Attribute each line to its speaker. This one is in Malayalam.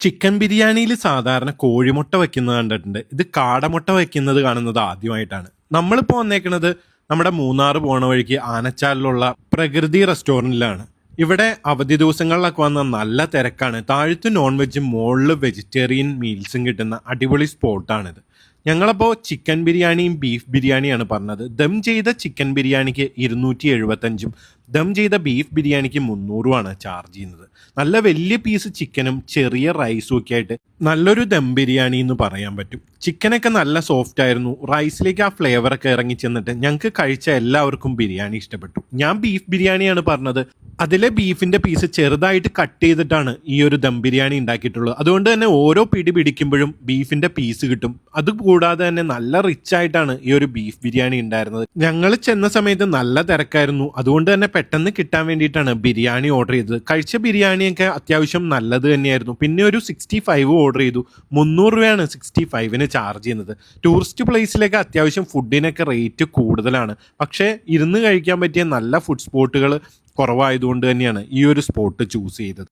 Speaker 1: ചിക്കൻ ബിരിയാണിയിൽ സാധാരണ കോഴിമുട്ട വയ്ക്കുന്നത് കണ്ടിട്ടുണ്ട്. ഇത് കാടമുട്ട വയ്ക്കുന്നത് കാണുന്നത് ആദ്യമായിട്ടാണ്. നമ്മളിപ്പോൾ വന്നേക്കുന്നത് നമ്മുടെ മൂന്നാർ പോണ വഴിക്ക് ആനച്ചാലിലുള്ള പ്രകൃതി റെസ്റ്റോറന്റിലാണ് ഇവിടെ അവധി ദിവസങ്ങളിലൊക്കെ വന്ന നല്ല തിരക്കാണ്. താഴത്ത് നോൺ വെജും മുകളിൽ വെജിറ്റേറിയൻ മീൽസും കിട്ടുന്ന അടിപൊളി സ്പോട്ടാണിത് ഞങ്ങളപ്പോൾ ചിക്കൻ ബിരിയാണിയും ബീഫ് ബിരിയാണിയാണ് പറഞ്ഞത്. ദം ചെയ്ത ചിക്കൻ ബിരിയാണിക്ക് ഇരുന്നൂറ്റി എഴുപത്തഞ്ചും ദം ചെയ്ത ബീഫ് ബിരിയാണിക്ക് മുന്നൂറുമാണ് ചാർജ് ചെയ്യുന്നത്. നല്ല വലിയ പീസ് ചിക്കനും ചെറിയ റൈസും ഒക്കെ ആയിട്ട് നല്ലൊരു ദം ബിരിയാണി എന്ന് പറയാൻ പറ്റും. ചിക്കനൊക്കെ നല്ല സോഫ്റ്റ് ആയിരുന്നു. റൈസിലേക്ക് ആ ഫ്ലേവറൊക്കെ ഇറങ്ങി ചെന്നിട്ട് ഞങ്ങൾക്ക് കഴിച്ച എല്ലാവർക്കും ബിരിയാണി ഇഷ്ടപ്പെട്ടു. ഞാൻ ബീഫ് ബിരിയാണിയാണ് പറഞ്ഞത്. അതിലെ ബീഫിന്റെ പീസ് ചെറുതായിട്ട് കട്ട് ചെയ്തിട്ടാണ് ഈ ഒരു ദം ബിരിയാണി ഉണ്ടാക്കിയിട്ടുള്ളത്. അതുകൊണ്ട് തന്നെ ഓരോ പിടി പിടിക്കുമ്പോഴും ബീഫിന്റെ പീസ് കിട്ടും. അതുകൂടാതെ തന്നെ നല്ല റിച്ച് ആയിട്ടാണ് ഈ ഒരു ബീഫ് ബിരിയാണി ഉണ്ടായിരുന്നത്. ഞങ്ങൾ ചെന്ന സമയത്ത് നല്ല തിരക്കായിരുന്നു. അതുകൊണ്ട് തന്നെ പെട്ടെന്ന് കിട്ടാൻ വേണ്ടിയിട്ടാണ് ബിരിയാണി ഓർഡർ ചെയ്തത്. കഴിച്ച ബിരിയാണിയൊക്കെ അത്യാവശ്യം നല്ലത് തന്നെയായിരുന്നു. പിന്നെ ഒരു സിക്സ്റ്റി ഫൈവ് ഓർഡർ ചെയ്തു. മുന്നൂറ് രൂപയാണ് സിക്സ്റ്റി ഫൈവിന് ചാർജ് ചെയ്യുന്നത് ടൂറിസ്റ്റ് പ്ലേസിലേക്ക് അത്യാവശ്യം ഫുഡിനൊക്കെ റേറ്റ് കൂടുതലാണ്. പക്ഷേ ഇരുന്ന് കഴിക്കാൻ പറ്റിയ നല്ല ഫുഡ് സ്പോട്ടുകൾ കുറവായതുകൊണ്ട് തന്നെയാണ് ഈ ഒരു സ്പോട്ട് ചൂസ് ചെയ്തത്.